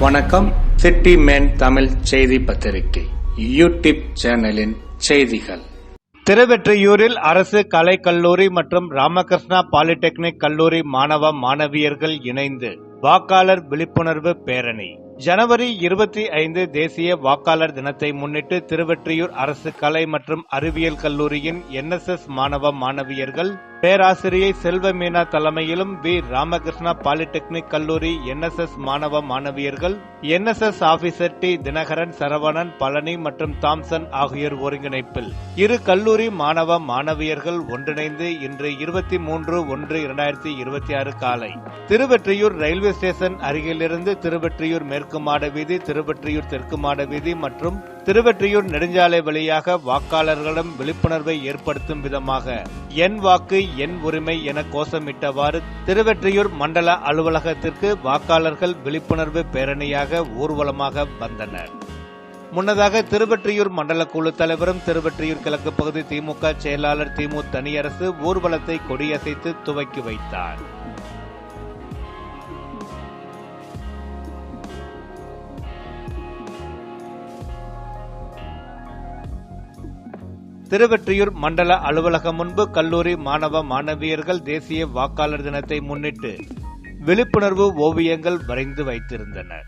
வணக்கம். City man Tamil செய்தி பத்திரிகை யூடியூப் சேனலின் செய்திகள். திருவெற்றியூரில் அரசு கலைக்கல்லூரி மற்றும் ராமகிருஷ்ணா பாலிடெக்னிக் கல்லூரி மாணவ மாணவியர்கள் இணைந்து வாக்காளர் விழிப்புணர்வு பேரணி. ஜனவரி இருபத்தி ஐந்து தேசிய வாக்காளர் தினத்தை முன்னிட்டு திருவெற்றியூர் அரசு கலை மற்றும் அறிவியல் கல்லூரியின் என்எஸ்எஸ் மாணவ மாணவியர்கள் பேராசிரியை செல்வமீனா தலைமையிலும் வி. ராமகிருஷ்ணா பாலிடெக்னிக் கல்லூரி என்எஸ்எஸ் மாணவ மாணவியர்கள் NSS officer D. Dinakaran Saravanan Palani மற்றும் தாம்சன் ஆகியோர் ஒருங்கிணைப்பில். இரு கல்லூரி மாணவ மாணவியர்கள் ஒன்றிணைந்து இன்று இருபத்தி மூன்று ஒன்று இரண்டாயிரத்தி இருபத்தி ஆறு காலை திருவெற்றியூர் ரயில்வே ஸ்டேஷன் அருகிலிருந்து திருவெற்றியூர் மேற்கு மாட வீதி திருவெற்றியூர் தெற்கு மாட வீதி மற்றும் திருவெற்றியூர் நெடுஞ்சாலை வழியாக வாக்காளர்களிடம் விழிப்புணர்வை ஏற்படுத்தும் விதமாக என் வாக்கு என் உரிமை என கோஷமிட்டவாறு திருவெற்றியூர் மண்டல அலுவலகத்திற்கு வாக்காளர்கள் விழிப்புணர்வு பேரணியாக ஊர்வலமாக வந்தனர். முன்னதாக திருவெற்றியூர் மண்டல குழு தலைவரும் திருவெற்றியூர் கிழக்கு பகுதி திமுக செயலாளர் திமு தனியரசு ஊர்வலத்தை கொடியசைத்து துவக்கி வைத்தார். திருவெற்றியூர் மண்டல அலுவலகம் முன்பு கல்லூரி மாணவ மாணவியர்கள் தேசிய வாக்காளர் தினத்தை முன்னிட்டு விழிப்புணர்வு ஓவியங்கள் வரைந்து வைத்திருந்தனர்.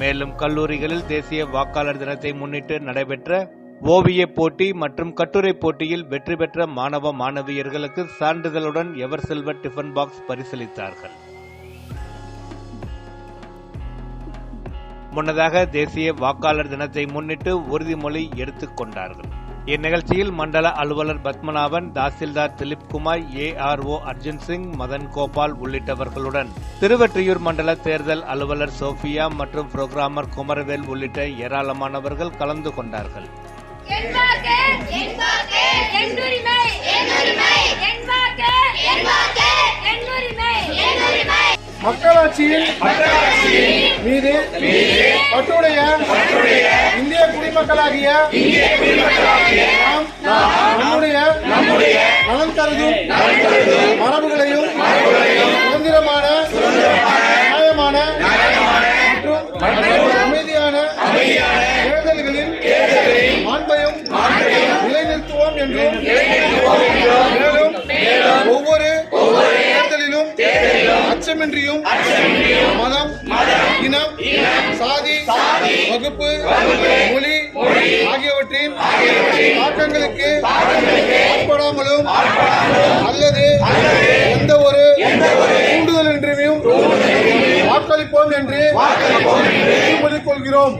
மேலும் கல்லூரிகளில் தேசிய வாக்காளர் தினத்தை முன்னிட்டு நடைபெற்ற ஓவிய போட்டி மற்றும் கட்டுரை போட்டியில் வெற்றி பெற்ற மாணவ மாணவியர்களுக்கு சான்றிதழுடன் எவர் செல்வர் டிஃபன் பாக்ஸ் பரிசளித்தார்கள். முன்னதாக தேசிய வாக்காளர் தினத்தை முன்னிட்டு உறுதிமொழி எடுத்துக் கொண்டார்கள். இந்நிகழ்ச்சியில் மண்டல அலுவலர் பத்மநாபன் தாசில்தார் திலீப்குமார் ஏஆர்ஓ அர்ஜுன் சிங் மதன் கோபால் உள்ளிட்டவர்களுடன் திருவெற்றியூர் மண்டல தேர்தல் அலுவலர் சோபியா மற்றும் புரோகிராமர் குமரவேல் உள்ளிட்ட ஏராளமானவர்கள் கலந்து கொண்டார்கள். மக்களாட்சியின் மீது பற்றுடைய இந்திய குடிமக்களாகிய நாம் நம்முடைய நலன் கருதும் அச்சமின்றியும் மதம் இனம் சாதி வகுப்பு மொழி ஆகியவற்றின் தாக்கங்களுக்கு ஆட்படாமலும் அல்லது எந்த ஒரு தூண்டுதலின்றியும் வாக்களிப்போம் என்று கொள்கிறோம்.